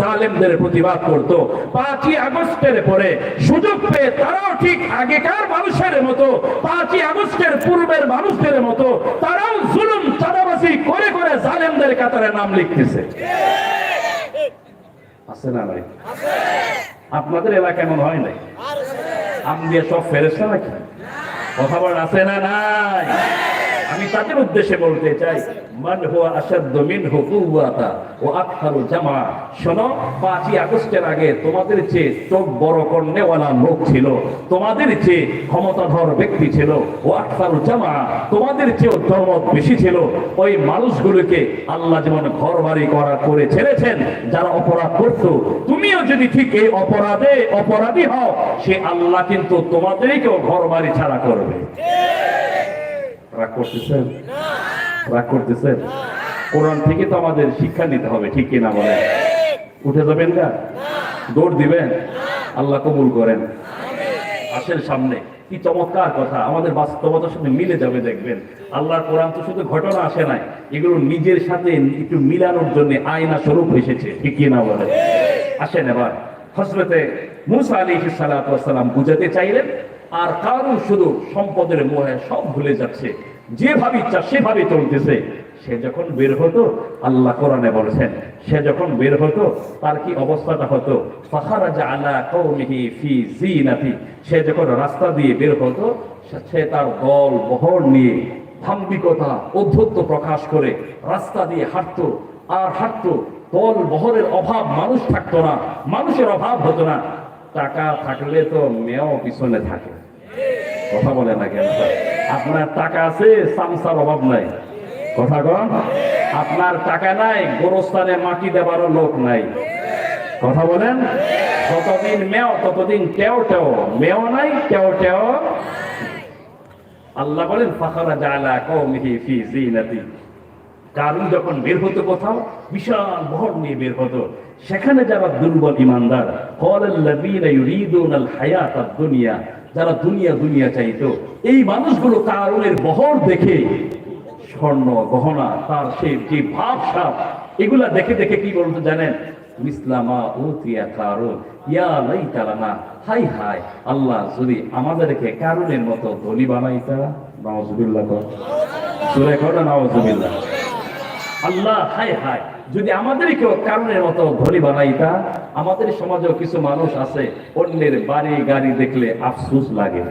জালেমদের প্রতিবাদ করত। পাঁচই আগস্টের পরে সুযোগ পেয়ে তারাও ঠিক আগেকার মানুষের মতো, পাঁচই আগস্টের পূর্বের মানুষদের মতো, তারাও জুলুম চাঁদাবাজি করে করে জালেমদের কাতারে নাম লিখতেছে। আছে না ভাই আপনাদের এলাকায় এমন হয় নাই? আম দিয়ে সব ফেরেছে নাকি কথা বলেন, আছে না নাই? আমি তাদের উদ্দেশ্যে বলতে চাই? মান হুয়া আসাদ্দ মিনহু কুওয়াতা ও আকথারু জামা শোনো, পাঁচই আগস্টের আগে তোমাদের চেয়ে চোখ বড় কর্নেওয়ালা লোক ছিল। তোমাদের চেয়ে ক্ষমতাধর ব্যক্তি ছিল। ও আকথারু জামা তোমাদের চেয়েও জনমত বেশি ছিল। ওই মানুষগুলোকে আল্লাহ যেমন ঘর বাড়ি করা করে ছেড়েছেন, যারা অপরাধ করতো, তুমিও যদি ঠিক এই অপরাধে অপরাধী হও, সে আল্লাহ কিন্তু তোমাদেরকেও ঘর বাড়ি ছাড়া করবে। রাগ করতেছেন? রাগ করতেছেন? কোরআন থেকে তো আমাদের শিক্ষা নিতে হবে, ঠিক কিনা বলেন? উঠে যাবেন না দৌড় দিবেন? আল্লাহ কবুল করেন। আসেন সামনে। কি চমৎকার কথা। আমাদের বাস্তবতার সাথে মিলে যাবে, দেখবেন। আল্লাহর কোরআন তো শুধু ঘটনা আসে নাই। এগুলো নিজের সাথে একটু মিলানোর জন্য আয়না স্বরূপ এসেছে, ঠিক কিনা বলেন? আসেন এবার। হসরতে মুসা আলী সালাম বুঝাতে চাইলেন আর কারও শুধু সম্পদের মোহে সব ভুলে যাচ্ছে। যেভাবে ইচ্ছা সেভাবে চলতেছে। সে যখন বের হতো, আল্লাহ কোরআনে বলেছেন, সে যখন বের হতো, তার কি অবস্থাটা হতো? আলা ফি সে যখন রাস্তা দিয়ে বের হতো, সে তার দল বহর নিয়ে ধাম্বিকতা, অধ্যত্ব প্রকাশ করে রাস্তা দিয়ে হাঁটতো। আর হাঁটতো, দল বহরের অভাব মানুষ থাকতো না, মানুষের অভাব হতো না। টাকা থাকলে তো মেয়েও পিছনে থাকে। কথা বলে না কেন? আপনার টাকা আছে, সামসার অভাব নাই। কথা কন। আপনার টাকা নাই, গোরস্থানে মাটি দেবারও লোক নাই। কথা বলেন। যতদিন মেও, ততদিন টেও টেও। মেও নাই, টেও টেও আল্লাহ বলেন ফাখারা জালা কওমিহি ফি জিনাতি কারণ যখন বের হতো কোথাও, বিশাল ভর নিয়ে বের হতো। সেখানে যারা দুর্বল ইমানদার, কলাল্লাযীনা ইউরিদুনাল হায়াতাদ দুনিয়া। যারা দুনিয়া দুনিয়া চাইতো, এই মানুষগুলো কারণের বহর দেখে স্বর্ণ গহনা, তার সে যে ভাব সাপ, এগুলা দেখে দেখে কি বলতো জানেন? হাই হাই, আল্লাহ যদি আমাদেরকে কারণের মতো ধনী বানাইতা নাউজুবিল্লাহ কর। আল্লাহ হাই হাই যদি আমাদের কেউ কারণের মতো ধনী বানাইতা, আমাদের সমাজেও কিছু মানুষ আছে, অন্যের বাড়ি গাড়ি দেখলে আফসুস লাগে।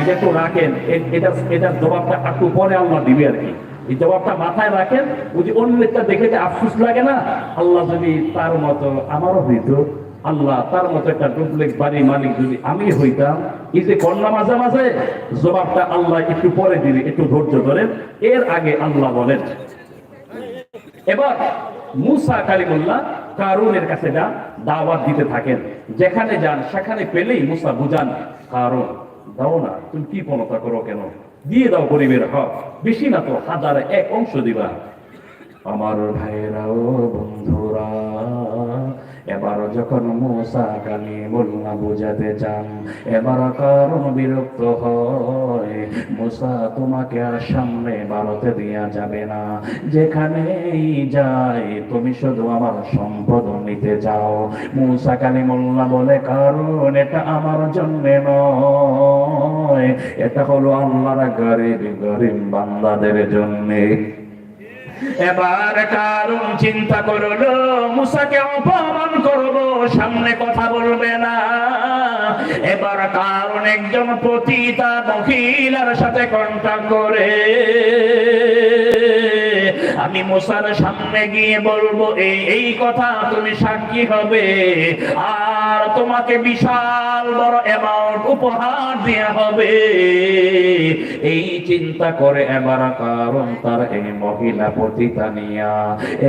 এটা রাখেন এটা এটার জবাবটা একটু পরে আল্লাহ দিবে আর কি। এই জবাবটা মাথায় রাখেন, ওই যে অন্যেরটা দেখে আফসুস লাগে না, আল্লাহ যদি তার মতো আমারও হইত আল্লাহ তার মতো একটা ডুপ্লেক্স বাড়ি মালিক যদি আমি হইতাম এই যে কন্যা মাঝে মাঝে? জবাবটা আল্লাহ একটু পরে দিবে, একটু ধৈর্য ধরেন। এর আগে আল্লাহ বলেন। এবার মুসা কালিমুল্লাহ কারুনের কাছে যান দাওয়াত দিতে থাকেন, যেখানে যান, সেখানে পেলেই মুসা বুঝান কারণ দাও না, তুমি কি পনতা করো কেন? দিয়ে দাও গরিবের হক, বেশি না তো হাজার এক অংশ দিবা। আমার ভাইরা ও বন্ধুরা এবার যখন মোসা কানি মোল্লা বুঝাতে চান এবার কারণ বিরক্ত হয়। মোসা তোমাকে আর সামনে বাড়তে দেওয়া যাবে না। যেখানেই যাই তুমি শুধু আমার সম্পদ নিতে যাও মুসা কালী মোল্লা বলে, কারণ এটা আমার জন্য নয়। এটা হলো আল্লাহর গরিব গরিব বান্দাদের জন্যে। এবার কারণ চিন্তা করল, মুসাকে অপমান করব সামনে কথা বলবে না। এবার কারণ একজন পতিতা মহিলার সাথে কন্টাক্ট করে। আমি মুসার সামনে গিয়ে বলব, এই এই কথা তুমি সাক্ষী হবে। আর তোমাকে বিশাল বড় অ্যামাউন্ট উপহার দেওয়া হবে। এই চিন্তা করে এবার কারণ তার এই মহিলা পতিতা নিয়া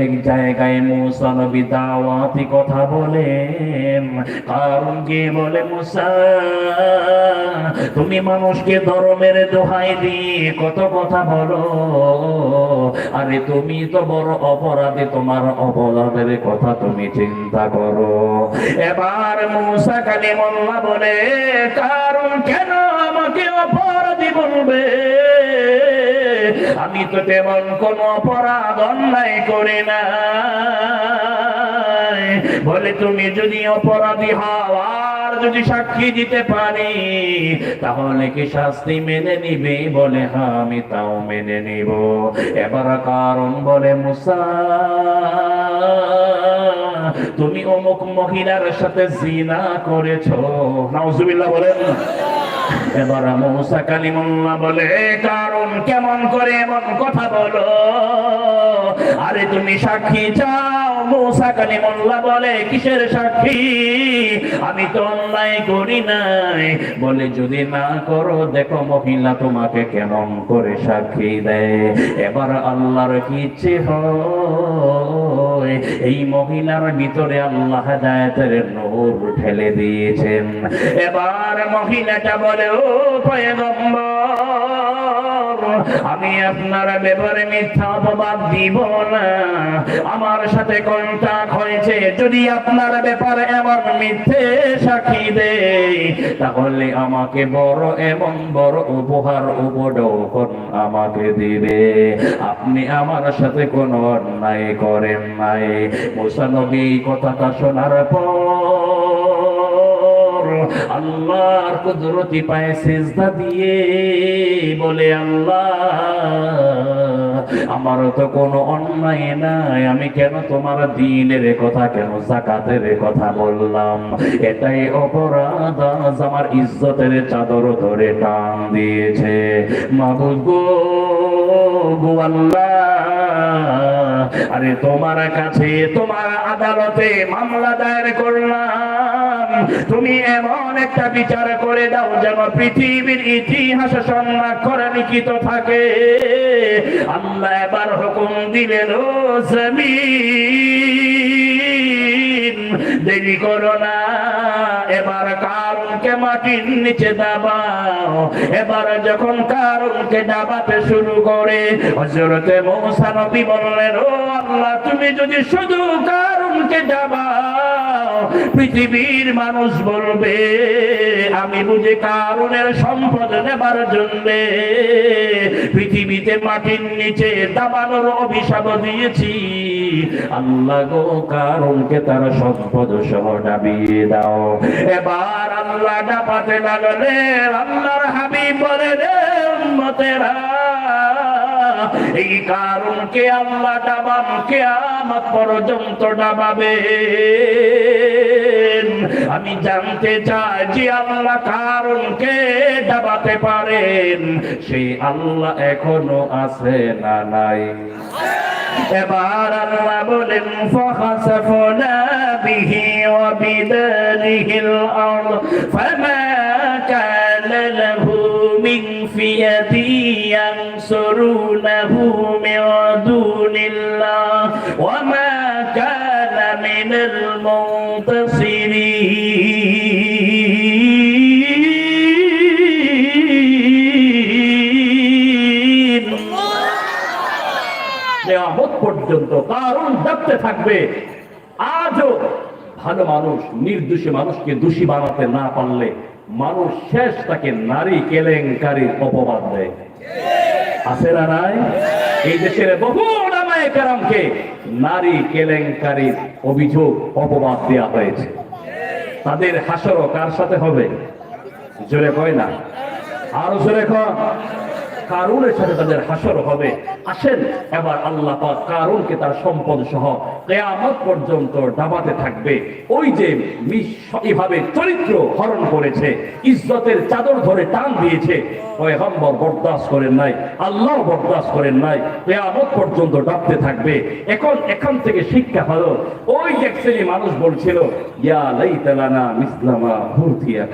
এক জায়গায় মুসা নবী দাওয়াতি কথা বলেন। কারণ গিয়ে বলে মুসা? তুমি মানুষকে ধর্মের দোহাই দিয়ে কত কথা বলো। আরে তুমি তো বড় অপরাধী, তোমার অপরাধের কথা তুমি চিন্তা করো। এবার মুসা কালিমুল্লাহ বলে, কারণ কেন আমাকে অপরাধী বলবে? আমি তো তেমন কোন অপরাধ অন্যায় করি না। বলে, তুমি যদি অপরাধী হও আর যদি সাক্ষী দিতে পারি, তাহলে কি শাস্তি মেনে নিবে? বলে হ্যাঁ আমি তাও মেনে নিব। এবার কারণ বলে, মুসা, তুমি অমুক মহিলার সাথে জিনা করেছ। নাউজুবিল্লাহ বলেন। এবার মৌসা কালিমুল্লাহ বলে কারণ কেমন করে এমন কথা বলো? আরে তুমি সাক্ষী চাও, মৌসা কালিমুল্লাহ বলে, কিসের সাক্ষী? আমি তো অন্যায় করি নাই। বলে, যদি না করো, দেখো মহিলা তোমাকে কেমন করে সাক্ষী দেয়। এবার আল্লাহর কি ইচ্ছে হয়? এই মহিলার ভিতরে আল্লাহ দায়তের নূর ঠেলে দিয়েছেন। এবার মহিলাটা বলে, ও পয়গম্বর আমি আপনার ব্যাপারে মিথ্যা অপবাদ দিব না। আমার সাথে কন্টাক্ট হয়েছে। যদি আপনার ব্যাপারে এমন মিথ্যে সাক্ষী দেয়, তাহলে আমাকে বড় এবং বড় উপহার উপডৌকন আমাকে দিবে। আপনি আমার সাথে কোনো অন্যায় করেন নাই। মুসানবী কথাটা শোনার পর আল্লাহর কুদরতি পায়ে সেজদা দিয়ে বলে, আল্লাহ, আমার তো কোনো অন্যায় নাই। আমি কেন তোমার দিনের কথা, কেন জাকাতের কথা বললাম? এটাই অপরাধ। আজ আমার ইজ্জতের চাদর ধরে টান দিয়েছে। মাবুদ গো গো আল্লাহ, আরে তোমার কাছে, তোমার আদালতে মামলা দায়ের করলাম। তুমি এমন একটা বিচার করে দাও যেন পৃথিবীর ইতিহাসে করে লিখিত থাকে। আল্লাহ এবার হুকুম দিলেন, ও জমিন, দেরি করো না। এবার কারণকে মাটির নিচে দাবাও। এবার যখন কারণকে দাবাতে শুরু করে হজরতে মৌসা নবী বললেন, ও আল্লাহ, তুমি যদি শুধু কারণকে দাবাও, পৃথিবীর মানুষ বলবে, আমি বুঝি কারণের সম্পদ নেবার জন্য পৃথিবীতে মাটির নিচে দাবানোর অভিশাপ দিয়েছি। আল্লাহ গো কারণকে তার সম্পদ সহ ডাবিয়ে দাও। এবার আল্লাহ ডাপাতে লাগলে আল্লাহর হাবিব বলে রে উম্মতেরা। এই কারণকে আল্লাহ ডাবান কে আমার পর্যন্ত ডাবাবে আমি জানতে চাই যে আল্লাহ কারণকে ডাবাতে পারেন? সেই আল্লাহ এখনও আছে না নাই। এবার আল্লাহ বলেন, ফাখাসাফনা বিহি ওয়া বিদারিহিল আরদ, ফামা কানা লাহু মিন ফিয়াতি ইয়ানসুরুনা من دون الله وما كان من المنتصرين কেয়ামত পর্যন্ত কারণ ডাকতে থাকবে আজও ভালো মানুষ নির্দোষী মানুষকে দোষী বানাতে না পারলে মানুষ শেষ তাকে নারী কেলেঙ্কারির অপবাদ দেয় আছে না নাই? এই দেশের বহু নামায় কারামকে নারী কেলেঙ্কারির অভিযোগ, অপবাদ দেওয়া হয়েছে। তাদের হাসরও কার সাথে হবে? জোরে কয় না? আরও জোরে কয় কারুনের সাথে তাদের হাসর হবে। আসেন, এবার আল্লাহ পাক তার সম্পদ সহ কেয়ামত পর্যন্ত ডাবাতে থাকবে। ওই যে এইভাবে চরিত্র হরণ করেছে, ইজ্জতের চাদর ধরে টান দিয়েছে, পয়গম্বর করেন নাই, আল্লাহ করেন নাই, কেয়ামত পর্যন্ত ডাবতে থাকবে। এখন, এখান থেকে শিক্ষা হলো, ওই এক শ্রেণি মানুষ বলছিল, ইয়া লাইতালানা মিসলামা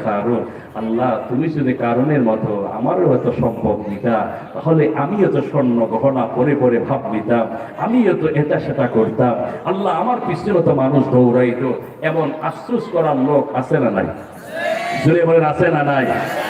খারুন আল্লাহ তুমি যদি কারণের মতো আমারও হয়তো সম্ভব নিতা, তাহলে আমিও তো স্বর্ণ গহনা পরে পরে ভাব নিতাম, আমিও তো এটা সেটা করতাম। আল্লাহ আমার পিছনে তো মানুষ দৌড়াইত, এমন আশ্রুস করার লোক আছে না নাই? জুড়ে বলেন, আছে না নাই?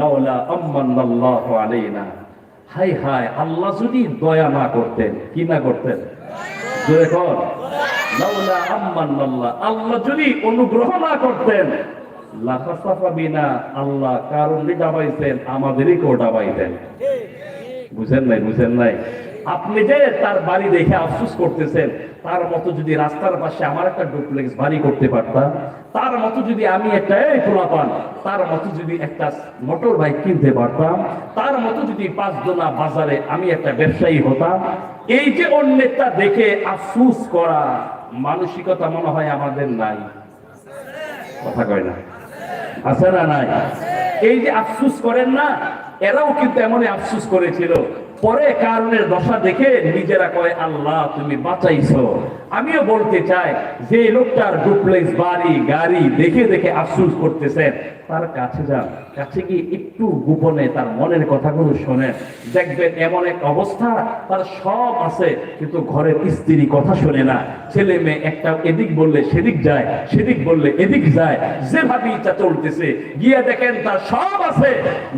লাউলা আম্মান্নাল্লাহু আলাইনা। হাই হাই, আল্লাহ যদি দয়া না করতেন, কি না করতেন? আল্লাহ যদি অনুগ্রহ না করতেন, লাখাসাফা বিনা আল্লাহ কারণ ডাবাইছেন আমাদেরই কেউ ডাবাইতেন। বুঝেন নাই বুঝেন নাই? আপনি যে তার বাড়ি দেখে আফসোস করতেছেন, তার মতো যদি রাস্তার পাশে আমার একটা ডুপ্লেক্স বাড়ি করতে পারতাম তার মতো যদি আমি একটা, এই পান তার মতো যদি একটা মোটর বাইক কিনতে পারতাম, তার মতো যদি পাঁচ দোনা বাজারে আমি একটা ব্যবসায়ী হতাম, এই যে অন্যেরটা দেখে আফসোস করা মানসিকতা মনে হয় আমাদের নাই। কথা কয় না? আছে না নাই? এই যে আফসুস করেন না, এরাও কিন্তু এমনই আফসুস করেছিল। পরে কারণের দশা দেখে নিজেরা কয়, আল্লাহ, তুমি বাঁচাইছো। আমিও বলতে চাই, যে লোকটার ডুপ্লেক্স বাড়ি, গাড়ি দেখে দেখে আফসুস করতেছেন তার কাছে যান। কাছে গিয়ে একটু গোপনে তার মনের কথাগুলো শোনেন। দেখবেন এমন এক অবস্থা, তার সব আছে, কিন্তু ঘরের স্ত্রী কথা শোনে না। ছেলে মেয়ে একটা এদিক বললে সেদিক যায়, সেদিক বললে এদিক যায়। যেভাবে ইচ্ছা চলতেছে, গিয়ে দেখেন তার সব আছে।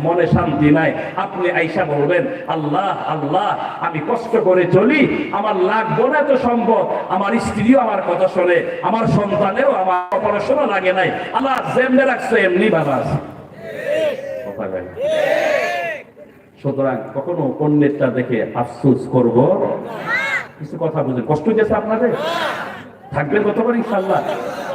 মনে শান্তি নাই। আপনি আইসা বলবেন, আল্লাহ আল্লাহ, আমি কষ্ট করে চলি। আমার লাগবো না তো সম্ভব আমার স্ত্রীও আমার কথা শোনে। আমার সন্তানেরও আমার পড়াশোনা লাগে নাই। আল্লাহ যেমনি রাখছে এমনি না। সুতরাং কখনো অন্যেরটা দেখে আফসোস করব। কিছু কথা বুঝেন কষ্ট হয়েছে আপনাদের? থাকবেন কতবার ইনশাল্লাহ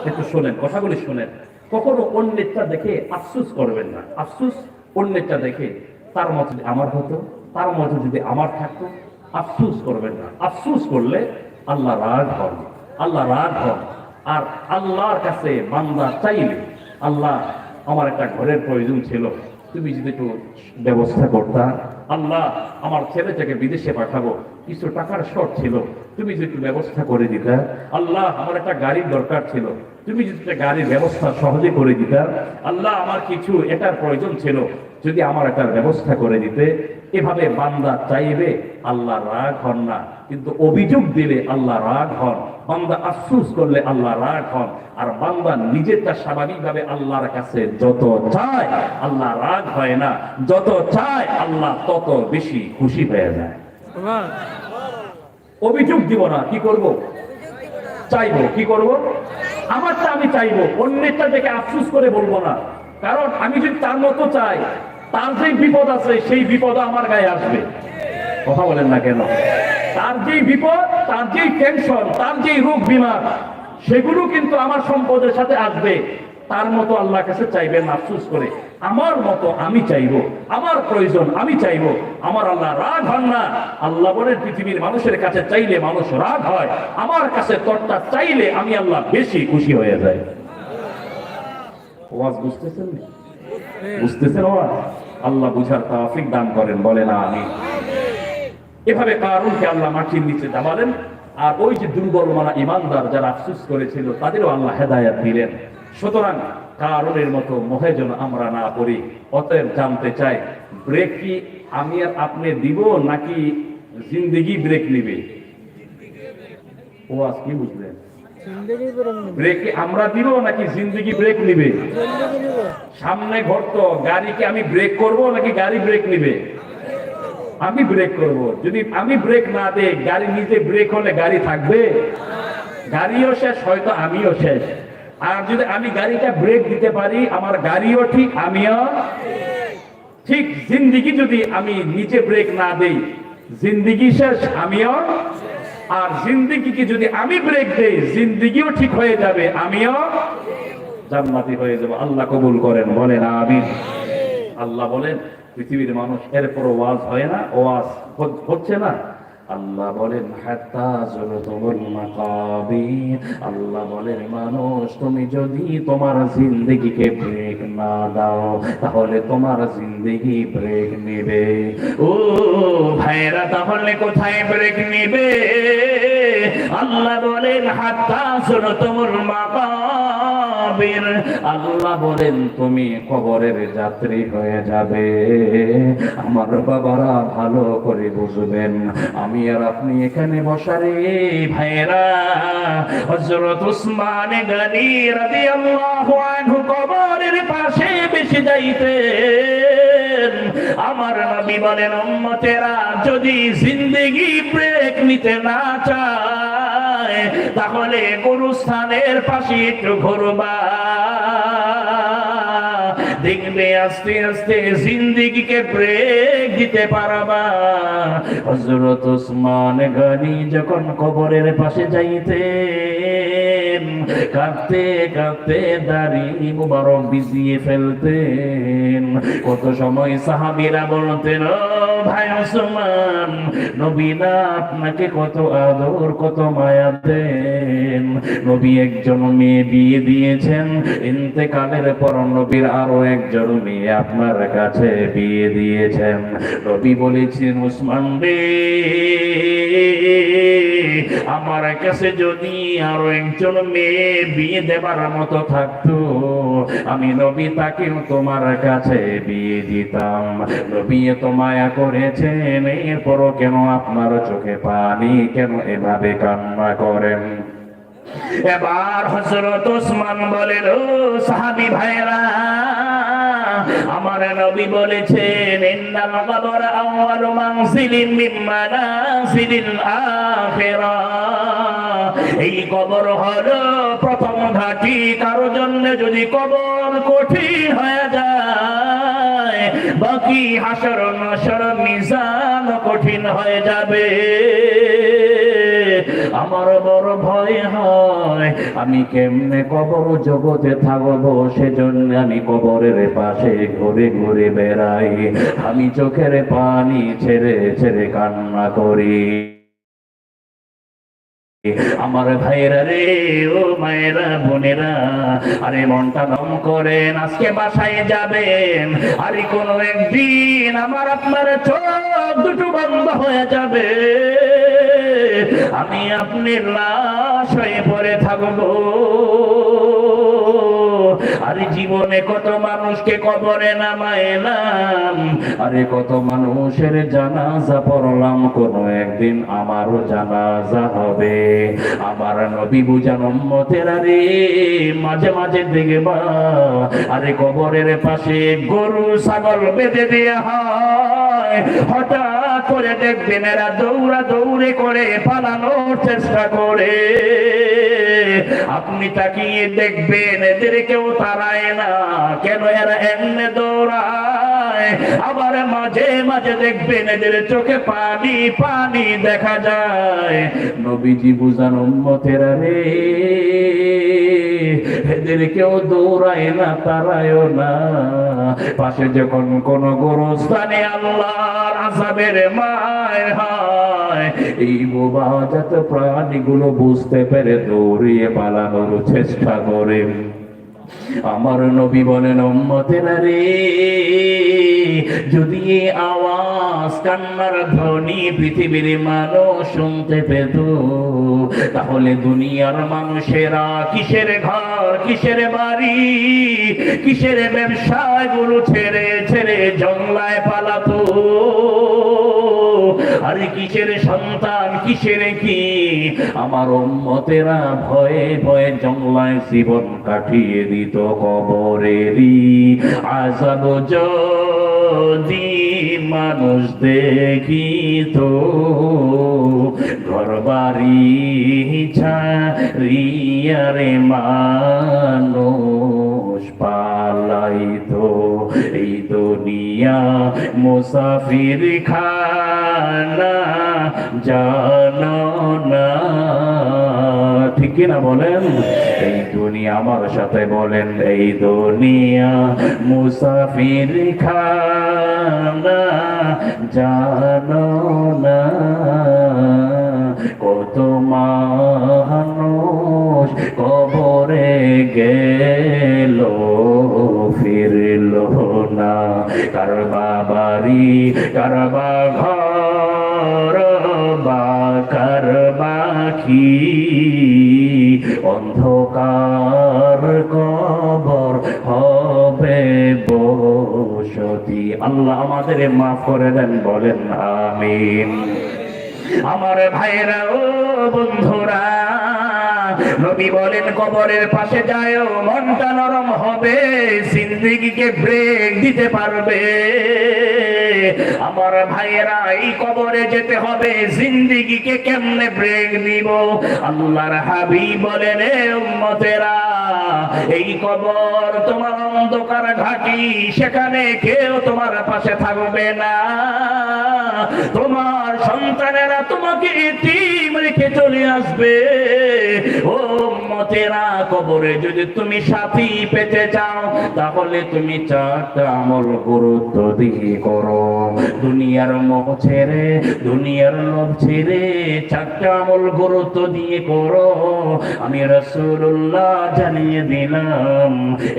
একটু শোনেন, কথাগুলি শোনেন। কখনো অন্যেরটা দেখে আফসোস করবেন না। আফসোস অন্যেরটা দেখে তার মতো আমার হতো, তার মতো যদি আমার থাকতো, আফসুস করবেন না। আফসুস করলে আল্লাহ রাগ হন আল্লাহ রাগ হন আর আল্লাহর কাছে বান্দা চাইলে আল্লাহ আমার একটা ঘরের প্রয়োজন ছিল। তুমি যদি একটু ব্যবস্থা করতা। আল্লাহ আমার ছেলেটাকে বিদেশে পাঠাবো। কিছু টাকার শর্ট ছিল। তুমি যদি একটু ব্যবস্থা করে দিতা। আল্লাহ আমার একটা গাড়ির দরকার ছিল। তুমি যদি একটা গাড়ির ব্যবস্থা সহজে করে দিতা। আল্লাহ আমার কিছু এটার প্রয়োজন ছিল। যদি আমার একটা ব্যবস্থা করে দিতে এভাবে বান্দা চাইবে, আল্লাহ রাগ হন না। কিন্তু অভিযোগ দিলে আল্লাহ রাগ হন। বান্দা আফসুস করলে আল্লাহ রাগ হন। আর বান্দা নিজেরটা স্বাভাবিকভাবে আল্লাহর কাছে যত চায়, আল্লাহ রাগ হয় না। যত চায়, আল্লাহ তত বেশি খুশি হয়ে যায়। অভিযোগ দিব না, কি করব? চাইব, কি করব? আমারটা আমি চাইব, অন্যেরটা দেখে আফসুস করে বলব না। কারণ আমি যদি তার মতো চাই তার যেই বিপদ আছে, সেই বিপদ আমার গায়ে আসবে। কথা বলেন না কেন? তার যেই বিপদ, তার যেই টেনশন তার যেই রোগ বিমার সেগুলো কিন্তু আমার সম্পদের সাথে আসবে। তার মতো আল্লাহর কাছে চাইবেন আফসুস করে। আমার মতো আমি চাইব, আমার প্রয়োজন আমি চাইব। আমার আল্লাহ রাগ হন না। আল্লাহ বলেন পৃথিবীর মানুষের কাছে চাইলে মানুষ রাগ হয়। আমার কাছে তরটা চাইলে আমি আল্লাহ বেশি খুশি হয়ে যাই। ওয়াজ বুঝতেছেন? বুঝতেছেন ওয়াজ আল্লাহ বুঝার তাফিক দান করেন বলে না আমি এভাবে কারণকে আল্লাহ মাটির নিচে দাবালেন আর ওই যে দুর্বল মানা ইমানদার যারা আফসুস করেছিল তাদেরও আল্লাহ হেদায়াত দিলেন। সুতরাং কারণের মতো মহে যেন আমরা না পড়ি অতএব জানতে চাই ব্রেক কি আমি আর আপনি দিব নাকি জিন্দিগি ব্রেক নিবে? ও আজ কি বুঝলেন? ব্রেক কি আমরা দিব নাকি জিন্দিগি ব্রেক নিব। সামনে ঘটতো, গাড়িকে আমি ব্রেক করব নাকি গাড়ি ব্রেক নিবে? আমি ব্রেক করব। যদি আমি ব্রেক না দেই, গাড়ি নিজে ব্রেক হলে গাড়ি থাকবে? গাড়িও শেষ, হয়তো আমিও শেষ। আর যদি আমি গাড়িটা ব্রেক দিতে পারি, আমার গাড়িও ঠিক, আমিও ঠিক। জিন্দিগি যদি আমি নিজে ব্রেক না দেই, জিন্দিগি শেষ, আমিও আর জিন্দিগিকে যদি আমি ব্রেক দেই, জিন্দিগিও ঠিক হয়ে যাবে, আমিও জান্নাতি হয়ে যাব। আল্লাহ কবুল করেন বলেন আমিন। আল্লাহ বলেন পৃথিবীর মানুষ এরপর ওয়াজ হয় না ওয়াজ হচ্ছে না। আল্লাহ বলেন আল্লাহ বলেন মানুষ তুমি যদি তোমার জিন্দেগিকে ব্রেক না দাও তাহলে তোমার জিন্দেগি ব্রেক নেবে। ও ভাইরা তাহলে কোথায় ব্রেক নেবে? আল্লাহ বলেন হাত্তা সুরতুমুল মাকাবির আল্লাহ বলেন, তুমি কবরের যাত্রী হয়ে যাবে। আমার বাবারা ভালো করে বুঝবেন। আমি আর আপনি এখানে বসারে ভাইরা হযরত উসমান গনি রাদিয়াল্লাহু আনহু কবরের পাশে বেশি যাইতে আমার নবী বলেন, উম্মতেরা, যদি জিন্দেগি ব্রেক নিতে না চায় তাহলে গুরুস্থানের পাশে একটু ঘুরবা। দেখবে আস্তে আস্তে জিন্দিগিকে ব্রেক দিতে পারবা। হযরত উসমান গনি যখন কবরের পাশে যাইতেন কাঁদতে কাঁদতে দাড়ি মুবারক ভিজিয়ে ফেলতেন। কত সময় সাহাবীরা বলতেন ভাই ওসমান নবী না আপনাকে কত আদর, কত মায়া দেন? নবী একজন মেয়ে বিয়ে দিয়েছেন, ইন্তেকালের পর নবীর আরও একজন মেয়ে আপনার কাছে বিয়ে দিয়েছেন। নবী বলেছেন, উসমান রে আমার কাছে যদি আরও একজন মেয়ে বিয়ে দেবার মতো থাকতো, আমি নবী তাকেও তোমার কাছে বিয়ে দিতাম। নবী এত মায়া করেছেন, এরপরও কেন আপনার চোখে পানি কেন এভাবে কান্না করেন? এবার হজরত ওসমান বলেন সাহাবি ভাইরা আমার নবী বলেছেন, ইন্নাল কবর আউয়ালু মানসিলিন মিন মানাসিলিল আখিরা। এই কবর হলো প্রথম ঘাটি। কারও জন্য যদি কবর কঠিন হয়ে যায়, বাকি হাসর নসর মিজান কঠিন হয়ে যাবে। আমার বড় ভয় হয়। আমি কেমনে কবর জগতে থাকব? সেজন্য আমি কবরের পাশে ঘুরে ঘুরে বেড়াই। আমি চোখের পানি ছেড়ে ছেড়ে কান্না করি। আমার ভাইরা রে, ও মায়েরা, বোনেরা, আরে মনটা দম করেন, আজকে বাসায় যাবেন। আরে কোনো একদিন আমার আপনার চোখ দুটো বন্ধ হয়ে যাবে। আমি আপনি লাশ হয়ে পড়ে থাকব। আরে জীবনে কত মানুষকে কবরে নামাইলাম। আরে কত মানুষের জানাজা পড়লাম, কোনো একদিন আমারও জানাজা হবে। আমার নবী বুঝান উম্মতের আরে, মাঝে মাঝে দেখবা আরে কবরের পাশে গরু, ছাগল বেঁধে দেয়া হয়। হঠাৎ করে দেখবেন এরা দৌড়া দৌড়ে করে পালানোর চেষ্টা করে। আপনি তাকিয়ে দেখবেন, এদের কেউ তারায় না। কেন এরা এমনি দৌড়ায়? আবার মাঝে মাঝে দেখবেন, এদের চোখে পানি পানি দেখা যায়। নবীজি বুঝান, উম্মতেরা রে, এদের কেউ দৌড়ায় না, তারায়ও না। পাশে যখন কোন গোরস্থানে আল্লাহর মায় হয়। এই বোবাজাত প্রাণীগুলো বুঝতে পেরে দৌড়িয়ে পালানোর চেষ্টা করে। আমার নবী বলেন রে যদি আওয়াজ কান্নার ধ্বনি পৃথিবীর মানুষ শুনতে পেত, তাহলে দুনিয়ার মানুষেরা কিসের ঘর, কিসের বাড়ি, কিসের ব্যবসায়গুলো ছেড়ে ছেড়ে জংলায় পালাতো? আরে কিসের সন্তান, কিসের কি? আমার উম্মতেরা ভয়ে ভয়ে জংলায় জীবন কাটিয়ে দিত কবরেরই। আজাব যদি মানুষ দেখিত ঘর বাড়ি ছাড়িয়ারে মানুষ পালাইতো এই দুনিয়া মুসাফির খানা জানো না। ঠিক কি না বলেন? এই দুনিয়া আমার সাথে বলেন, এই দুনিয়া মুসাফির খানা জানো না। কত মানুষ কবরে গেল, ফিরল না। কার বাবারি কার বা ঘর বা কার বা পাখি, অন্ধকার কবর হবে বসতি। আল্লাহ আমাদের মাফ করে দেন, বলেন আমিন। আমার ভাইরা ও বন্ধুরা নবী বলেন, কবরের পাশে যায় মনটা নরম হবে সিন্দিগিকে ব্রেক দিতে পারবে। আমার ভাইয়েরা, এই কবরে যেতে হবে, জিন্দিগিকে কেমনে ব্রেক দিব আল্লাহর হাবি বলেন, এ উম্মতেরা এই কবর তোমার অন্ধকার ঘাটি, সেখানে কেউ তোমার পাশে থাকবে না। তোমার সন্তানেরা তোমাকে এতিম রেখে চলে আসবে। ও মতেরা কবরে যদি তুমি সাথী পেতে চাও, তাহলে তুমি চারটা আমল গুরুত্ব দিয়ে করো। দুনিয়ার মোহ ছেড়ে, দুনিয়ার লোভ ছেড়ে চারটা আমল গুরুত্ব দিয়ে করো। আমি রসুল্লাহ জানিয়ে দিলাম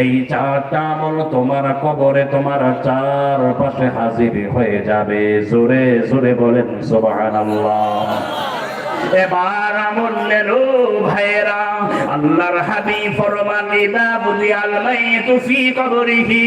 এই চারটা আমল তোমার কবরে তোমার চার পাশে হাজির হয়ে যাবে। জোরে জোরে বলেন, সুবহানাল্লাহ। এবার আমলের ভাইরা আল্লাহর হাবি ফরমান ইদা বুদিয়াল মাইতু ফি কবরিহি।